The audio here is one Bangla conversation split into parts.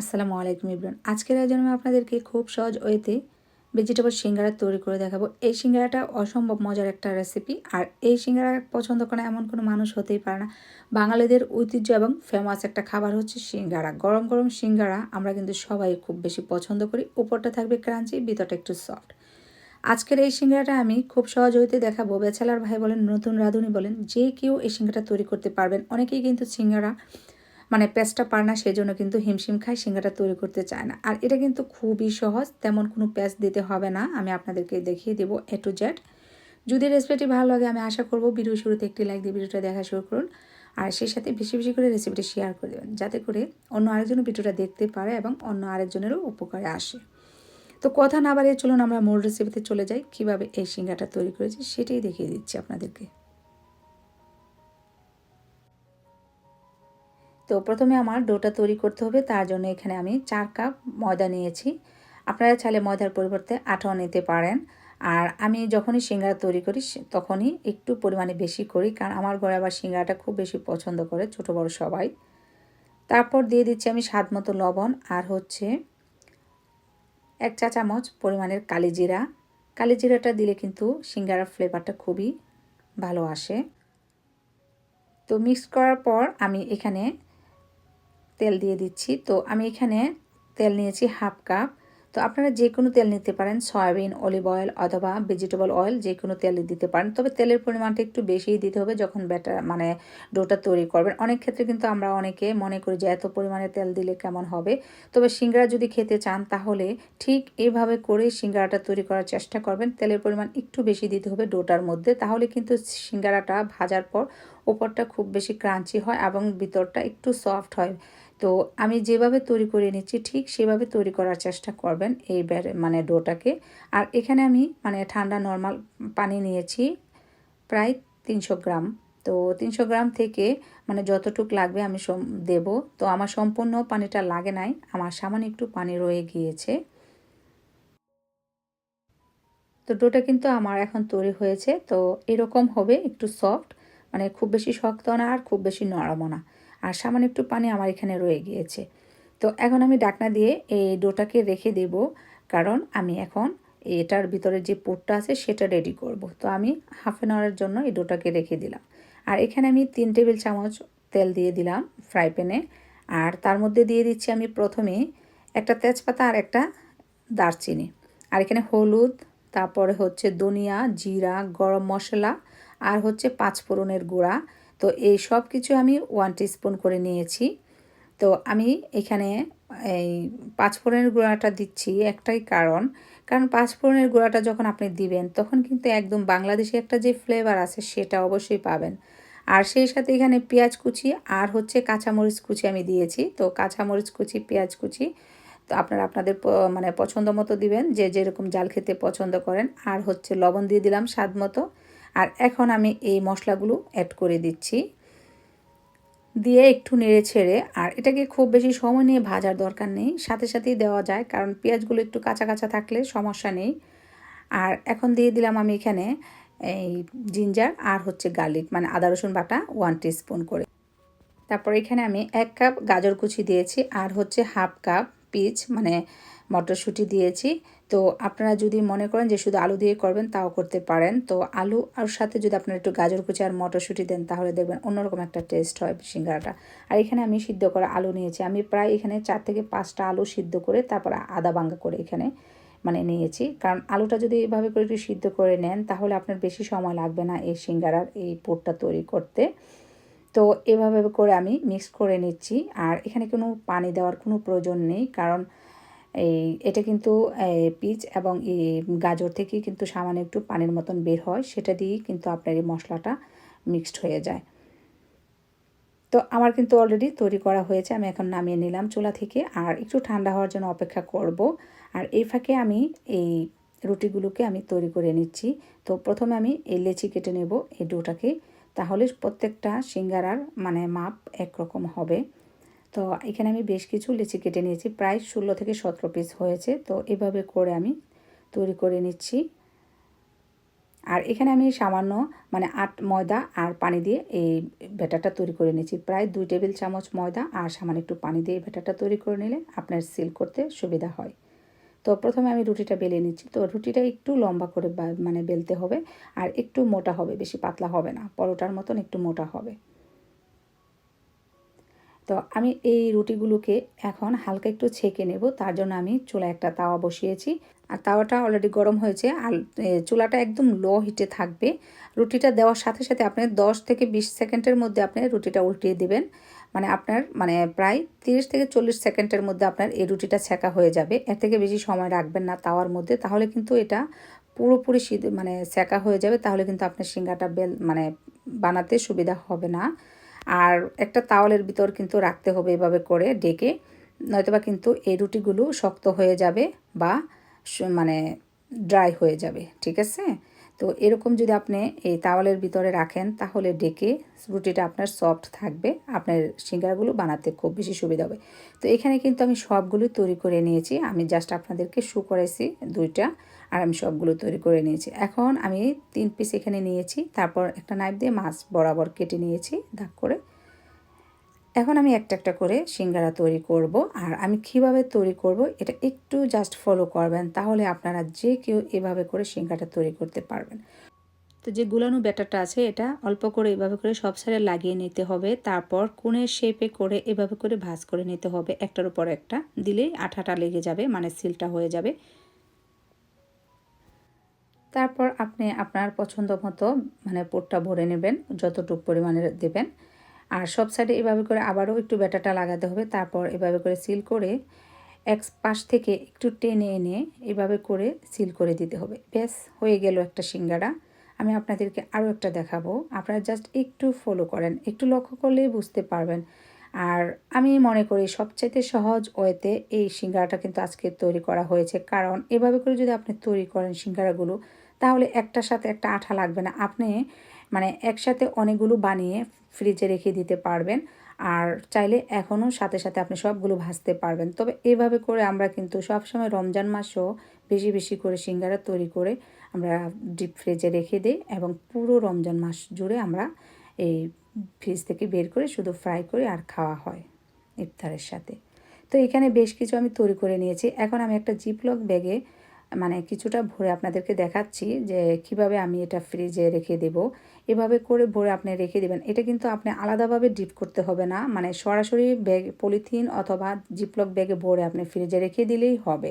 আসসালামু আলাইকুম ইবরান। আজকের আয়োজনে আমি আপনাদেরকে খুব সহজ ওয়েতে ভেজিটেবল সিঙ্গারা তৈরি করে দেখাবো। এই সিঙ্গারাটা অসম্ভব মজার একটা রেসিপি আর এই সিঙ্গারা পছন্দ করে এমন কোনো মানুষ হতেই পারে না। বাঙালিদের ঐতিহ্য এবং ফেমাস একটা খাবার হচ্ছে সিঙ্গারা। গরম গরম সিঙ্গারা আমরা কিন্তু সবাই খুব বেশি পছন্দ করি। উপরটা থাকবে ক্রাঞ্চি, ভিতরটা একটু সফট আজকের এই সিঙ্গারাটা আমি খুব সহজ হইতে দেখাবো। বেচালার ভাই বলেন, নতুন রাঁধুনি বলেন, যে কেউ এই সিঙ্গারা তৈরি করতে পারবেন। অনেকেই কিন্তু সিঙ্গারা মানে পেঁচটা পার না, সেই জন্য কিন্তু হিমশিম খায় সিঙ্গাটা তৈরি করতে চায় না। আর এটা কিন্তু খুবই সহজ, তেমন কোনো প্যাচ দিতে হবে না। আমি আপনাদেরকে দেখিয়ে দেবো এ টু জেড যদি রেসিপিটি ভালো লাগে, আমি আশা করব ভিডিও শুরুতে একটি লাইক দিয়ে ভিডিওটা দেখা শুরু করুন। আর সেই সাথে বেশি বেশি করে রেসিপিটি শেয়ার করে দেবেন, যাতে করে অন্য আরেকজনও ভিডিওটা দেখতে পারে এবং অন্য আরেকজনেরও উপকারে আসে। তো কথা না বাড়িয়ে চলুন, আমরা মূল রেসিপিতে চলে যাই। কীভাবে এই সিঙ্গাটা তৈরি করেছি, সেটাই দেখিয়ে দিচ্ছি আপনাদেরকে। তো প্রথমে আমার ডোটা তৈরি করতে হবে, তার জন্য এখানে আমি চার কাপ ময়দা নিয়েছি। আপনারা চাইলে ময়দার পরিবর্তে আটাও নিতে পারেন। আর আমি যখনই সিঙ্গারা তৈরি করি তখনই একটু পরিমাণে বেশি করি, কারণ আমার ঘরে আবার সিঙ্গারাটা খুব বেশি পছন্দ করে, ছোট বড় সবাই। তারপর দিয়ে দিচ্ছি আমি স্বাদ মতো লবণ আর হচ্ছে এক চা চামচ পরিমাণের কালিজিরা কালিজিরাটা দিলে কিন্তু সিঙ্গারার ফ্লেভারটা খুবই ভালো আসে। তো মিক্স করার পর আমি এখানে তেল দিয়ে দিচ্ছি। তো আমি এখানে তেল নিয়েছি হাফ কাপ। তো আপনারা যে কোনো তেল নিতে পারেন, সয়াবিন, অলিভ অয়েল অথবা ভেজিটেবল অয়েল যে কোনো তেল দিতে পারেন। তবে তেলের পরিমাণটা একটু বেশিই দিতে হবে যখন ব্যাটার মানে ডোটা তৈরি করবেন। অনেক ক্ষেত্রে কিন্তু আমরা অনেকে মনে করি যে এত পরিমাণে তেল দিলে কেমন হবে। তবে সিঙ্গারা যদি খেতে চান তাহলে ঠিক এইভাবে করে সিঙ্গারাটা তৈরি করার চেষ্টা করবেন। তেলের পরিমাণ একটু বেশি দিতে হবে ডোটার মধ্যে। তাহলে কিন্তু সিঙ্গারাটা ভাজার পর ওপরটা খুব বেশি ক্রাঞ্চি হয় এবং ভিতরটা একটু সফট হয়। তো আমি যেভাবে তৈরি করে নিচ্ছি ঠিক সেভাবে তৈরি করার চেষ্টা করবেন এই মানে ডোটাকে। আর এখানে আমি মানে ঠান্ডা নর্মাল পানি নিয়েছি প্রায় তিনশো গ্রাম। তো তিনশো গ্রাম থেকে মানে যতটুক লাগবে আমি দেব। তো আমার সম্পূর্ণ পানিটা লাগে নাই, আমার সামান্য একটু পানি রয়ে গিয়েছে। তো ডোটা কিন্তু আমার এখন তৈরি হয়েছে, তো এরকম হবে একটু সফট মানে খুব বেশি শক্ত না আর খুব বেশি নরমও না। আর সামান্য একটু পানি আমার এখানে রয়ে গিয়েছে। তো এখন আমি ডাকনা দিয়ে এই ডোটাকে রেখে দেব, কারণ আমি এখন এটার ভিতরে যে পোটটা আছে সেটা রেডি করব। তো আমি হাফ অ্যান আওয়ারের জন্য এই ডোটাকে রেখে দিলাম। আর এখানে আমি তিন টেবিল চামচ তেল দিয়ে দিলাম ফ্রাই প্যানে আর তার মধ্যে দিয়ে দিচ্ছি আমি প্রথমে একটা তেজপাতা আর একটা দারচিনি। আর এখানে হলুদ, তারপরে হচ্ছে ধনিয়া, জিরা, গরম মশলা, আর হচ্ছে পাঁচ ফোড়নের গুঁড়া। তো এই সব কিছু আমি ওয়ান স্পুন করে নিয়েছি। তো আমি এখানে এই পাঁচফোড়নের গুঁড়াটা দিচ্ছি একটাই কারণ। কারণ পাঁচফোড়নের গুঁড়াটা যখন আপনি দিবেন, তখন কিন্তু একদম বাংলাদেশি একটা যে ফ্লেভার আছে সেটা অবশ্যই পাবেন। আর সেই সাথে এখানে পেঁয়াজ কুচি আর হচ্ছে কাঁচামরিচ কুচি আমি দিয়েছি। তো কাঁচামরিচ কুচি, পেঁয়াজ কুচি তো আপনারা আপনাদের মানে পছন্দ মতো দিবেন, যে যেরকম জাল খেতে পছন্দ করেন। আর হচ্ছে লবণ দিয়ে দিলাম স্বাদ মতো। আর এখন আমি এই মশলাগুলো অ্যাড করে দিচ্ছি। দিয়ে একটু নেড়ে ছেড়ে, আর এটাকে খুব বেশি সময় নিয়ে ভাজার দরকার নেই। সাথে সাথেই দেওয়া যায়, কারণ পেঁয়াজগুলো একটু কাঁচা কাঁচা থাকলে সমস্যা নেই। আর এখন দিয়ে দিলাম আমি এখানে এই জিঞ্জার আর হচ্ছে গার্লিক মানে আদা, রসুন বাটা ওয়ান স্পুন করে। তারপর এখানে আমি এক কাপ গাজর কুচি দিয়েছি, আর হচ্ছে হাফ কাপ পিচ মানে মটরশুঁটি দিয়েছি। তো আপনারা যদি মনে করেন যে শুধু আলু দিয়ে করবেন, তাও করতে পারেন। তো আলু আর সাথে যদি আপনারা একটু গাজর কুচি আর মটরশুঁটি দেন, তাহলে দেখবেন অন্যরকম একটা টেস্ট হয় সিঙ্গারাটা। আর এখানে আমি সিদ্ধ করা আলু নিয়েছি। আমি প্রায় এখানে চার থেকে পাঁচটা আলু সিদ্ধ করে, তারপর আদা বাঙ্গা করে এখানে মানে নিয়েছি। কারণ আলুটা যদি এভাবে করে একটু সিদ্ধ করে নেন, তাহলে আপনার বেশি সময় লাগবে না এই সিঙ্গারার এই পোটটা তৈরি করতে। তো এভাবে করে আমি মিক্স করে নিচ্ছি। আর এখানে কোনো পানি দেওয়ার কোনো প্রয়োজন নেই, কারণ এই, এটা কিন্তু পিচ এবং গাজর থেকে কিন্তু সামান্য একটু পানির মতন বের হয়, সেটা দিয়েই কিন্তু আপনার এই মশলাটা মিক্সড হয়ে যায়। তো আমার কিন্তু অলরেডি তৈরি করা হয়েছে, আমি এখন নামিয়ে নিলাম চুলা থেকে, আর একটু ঠান্ডা হওয়ার জন্য অপেক্ষা করব। আর এই ফাঁকে আমি এই রুটিগুলোকে আমি তৈরি করে নিচ্ছি। তো প্রথমে আমি এই লেচি কেটে নেব এই ডোটাকে, তাহলে প্রত্যেকটা সিঙ্গারার মানে মাপ একরকম হবে। তো এখানে আমি বেশ কিছু লিচি কেটে নিয়েছি। প্রায় ষোলো থেকে সতেরো পিস হয়েছে। তো এভাবে করে আমি তৈরি করে নিচ্ছি। আর এখানে আমি সামান্য মানে আট ময়দা আর পানি দিয়ে এই ব্যাটারটা তৈরি করে নিয়েছি। প্রায় দুই টেবিল চামচ ময়দা আর সামান্য একটু পানি দিয়ে ব্যাটারটা তৈরি করে নিলে আপনার সিল করতে সুবিধা হয়। তো প্রথমে আমি রুটিটা বেলে নিচ্ছি। তো রুটিটা একটু লম্বা করে মানে বেলতে হবে। আর একটু মোটা হবে, বেশি পাতলা হবে না। পরোটার মতন একটু মোটা হবে। তো আমি এই রুটিগুলোকে এখন হালকা একটু ছেঁকে নেব, তার জন্য আমি চুলা একটা তাওয়া বসিয়েছি। আর তাওয়াটা অলরেডি গরম হয়েছে, আর চুলাটা একদম লো হিটে থাকবে। রুটিটা দেওয়ার সাথে সাথে আপনি 10 থেকে 20 সেকেন্ডের মধ্যে আপনি রুটিটা উল্টিয়ে দিবেন। মানে আপনার মানে প্রায় 30 থেকে চল্লিশ সেকেন্ডের মধ্যে আপনার এই রুটিটা ছেঁকা হয়ে যাবে। এর থেকে বেশি সময় রাখবেন না তাওয়ার মধ্যে, তাহলে কিন্তু এটা পুরোপুরি মানে সেকা হয়ে যাবে, তাহলে কিন্তু আপনার সিঙ্গাটা বেল মানে বানাতে সুবিধা হবে না। আর একটা তাওয়ালের ভিতর কিন্তু রাখতে হবে এভাবে করে ডেকে, নয়তোবা কিন্তু এই রুটিগুলো শক্ত হয়ে যাবে বা মানে ড্রাই হয়ে যাবে, ঠিক আছে? তো এরকম যদি আপনি এই তাওয়ালের ভিতরে রাখেন, তাহলে ডেকে রুটিটা আপনার সফট থাকবে, আপনার সিঙ্গারগুলো বানাতে খুব বেশি সুবিধা হবে। তো এখানে কিন্তু আমি সবগুলো তৈরি করে নিয়েছি। আমি জাস্ট আপনাদেরকে শু করেছি দুইটা, আর আমি সবগুলো তৈরি করে নিয়েছি। এখন আমি তিন পিস এখানে নিয়েছি, তারপর একটা নাইফ দিয়ে মাছ বরাবর কেটে নিয়েছি, দাগ করে। এখন আমি একটা একটা করে সিঙ্গারা তৈরি করব আর আমি কীভাবে তৈরি করব এটা একটু জাস্ট ফলো করবেন তাহলে আপনারা যে কেউ এভাবে করে সিঙ্গারা তৈরি করতে পারবেন। তো যে গুলানো ব্যাটারটা আছে এটা অল্প করে এভাবে করে সব সাইডে লাগিয়ে নিতে হবে তারপর কোণের শেপে করে এভাবে করে ভাজ করে নিতে হবে একটার উপর একটা দিলেই আঠাটা লেগে যাবে মানে সিলটা হয়ে যাবে। তারপর আপনি আপনার পছন্দ মতো মানে পোটটা ভরে নেবেন যতটুকু পরিমাণে দেবেন। আর সব সাইডে এভাবে করে আবারও একটু ব্যাটাটা লাগাতে হবে। তারপর এভাবে করে সিল করে এক পাশ থেকে একটু টেনে এনে এভাবে করে সিল করে দিতে হবে। ব্যাস, হয়ে গেল একটা সিঙ্গারা। আমি আপনাদেরকে আরও একটা দেখাবো। আপনারা জাস্ট একটু ফলো করেন, একটু লক্ষ্য করলেই বুঝতে পারবেন। আর আমি মনে করি সবচাইতে সহজ ওয়েতে এই সিঙ্গারাটা কিন্তু আজকে তৈরি করা হয়েছে। কারণ এভাবে করে যদি আপনি তৈরি করেন সিঙ্গারাগুলো তাহলে একটার সাথে একটা আঠা লাগবে না। আপনি মানে একসাথে অনেকগুলো বানিয়ে ফ্রিজে রেখে দিতে পারবেন। আর চাইলে এখনও সাথে সাথে আপনি সবগুলো ভাজতে পারবেন। তবে এইভাবে করে আমরা কিন্তু সবসময় রমজান মাসও বেশি বেশি করে সিঙ্গারা তৈরি করে আমরা ডিপ ফ্রিজে রেখে দিই এবং পুরো রমজান মাস জুড়ে আমরা এই ফ্রিজ থেকে বের করে শুধু ফ্রাই করে আর খাওয়া হয় ইফতারের সাথে। তো এখানে বেশ কিছু আমি তৈরি করে নিয়েছি। এখন আমি একটা জিপলক ব্যাগে মানে কিছুটা ভরে আপনাদেরকে দেখাচ্ছি যে কীভাবে আমি এটা ফ্রিজে রেখে দেব। এভাবে করে ভরে আপনি রেখে দেবেন। এটা কিন্তু আপনি আলাদাভাবে ডিপ করতে হবে না। মানে সরাসরি ব্যাগ পলিথিন অথবা জিপলক ব্যাগে ভরে আপনি ফ্রিজে রেখে দিলেই হবে।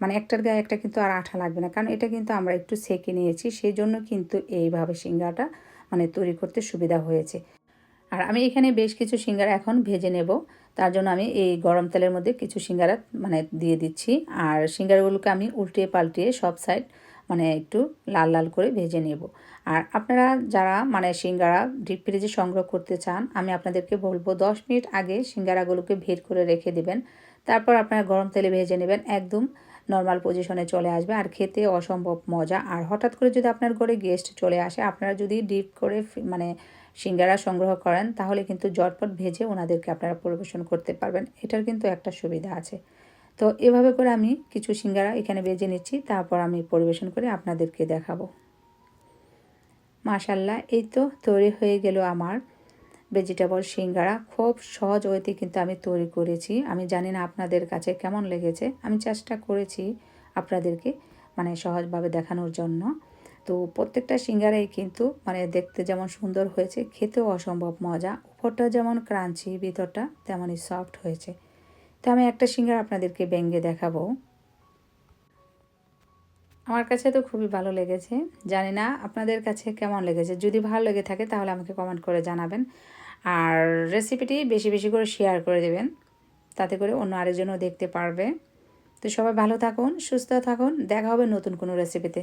মানে একটার গায়ে একটা কিন্তু আর আঠা লাগবে না। কারণ এটা কিন্তু আমরা একটু সেকে নিয়েছি। সেই জন্য কিন্তু এইভাবে সিঙ্গাটা মানে তৈরি করতে সুবিধা হয়েছে। আর আমি এখানে বেশ কিছু সিঙ্গারা এখন ভেজে নেব। তার জন্য আমি এই গরম তেলের মধ্যে কিছু সিঙ্গারা মানে দিয়ে দিচ্ছি। আর সিঙ্গারাগুলোকে আমি উল্টিয়ে পাল্টিয়ে সব সাইড মানে একটু লাল লাল করে ভেজে নেব। আর আপনারা যারা মানে সিঙ্গারা ডিপ ফ্রিজে সংগ্রহ করতে চান, আমি আপনাদেরকে বলব দশ মিনিট আগে সিঙ্গারাগুলোকে ভেদ করে রেখে দেবেন। তারপর আপনারা গরম তেলে ভেজে নেবেন, একদম নর্মাল পজিশনে চলে আসবে। আর খেতে অসম্ভব মজা। আর হঠাৎ করে যদি আপনার ঘরে গেস্ট চলে আসে, আপনারা যদি ডিপ করে মানে সিঙ্গারা সংগ্রহ করেন, তাহলে কিন্তু জটপট ভেজে ওনাদেরকে আপনারা পরিবেশন করতে পারবেন। এটার কিন্তু একটা সুবিধা আছে। তো এভাবে করে আমি কিছু সিঙ্গারা এখানে ভেজে নিচ্ছি, তারপর আমি পরিবেশন করে আপনাদেরকে দেখাবো। মাশাল্লাহ, এই তো তৈরি হয়ে গেল আমার ভেজিটেবল সিঙ্গারা। খুব সহজ ওয়েতে কিন্তু আমি তৈরি করেছি। আমি জানি না আপনাদের কাছে কেমন লেগেছে। আমি চেষ্টা করেছি আপনাদেরকে মানে সহজভাবে দেখানোর জন্য। তো প্রত্যেকটা সিঙ্গারাই কিন্তু মানে দেখতে যেমন সুন্দর হয়েছে, খেতেও অসম্ভব মজা। উপরটা যেমন ক্রাঞ্চি, ভিতরটা তেমনই সফট হয়েছে। তো আমি একটা সিঙ্গার আপনাদেরকে ব্যঙ্গে দেখাবো। আমার কাছে তো খুবই ভালো লেগেছে। জানি না আপনাদের কাছে কেমন লেগেছে। যদি ভালো লেগে থাকে তাহলে আমাকে কমেন্ট করে জানাবেন। আর রেসিপিটি বেশি বেশি করে শেয়ার করে দেবেন। তাতে করে অন্য আরেকজনও দেখতে পারবে। তো সবাই ভালো থাকুন, সুস্থ থাকুন। দেখা হবে নতুন কোনো রেসিপিতে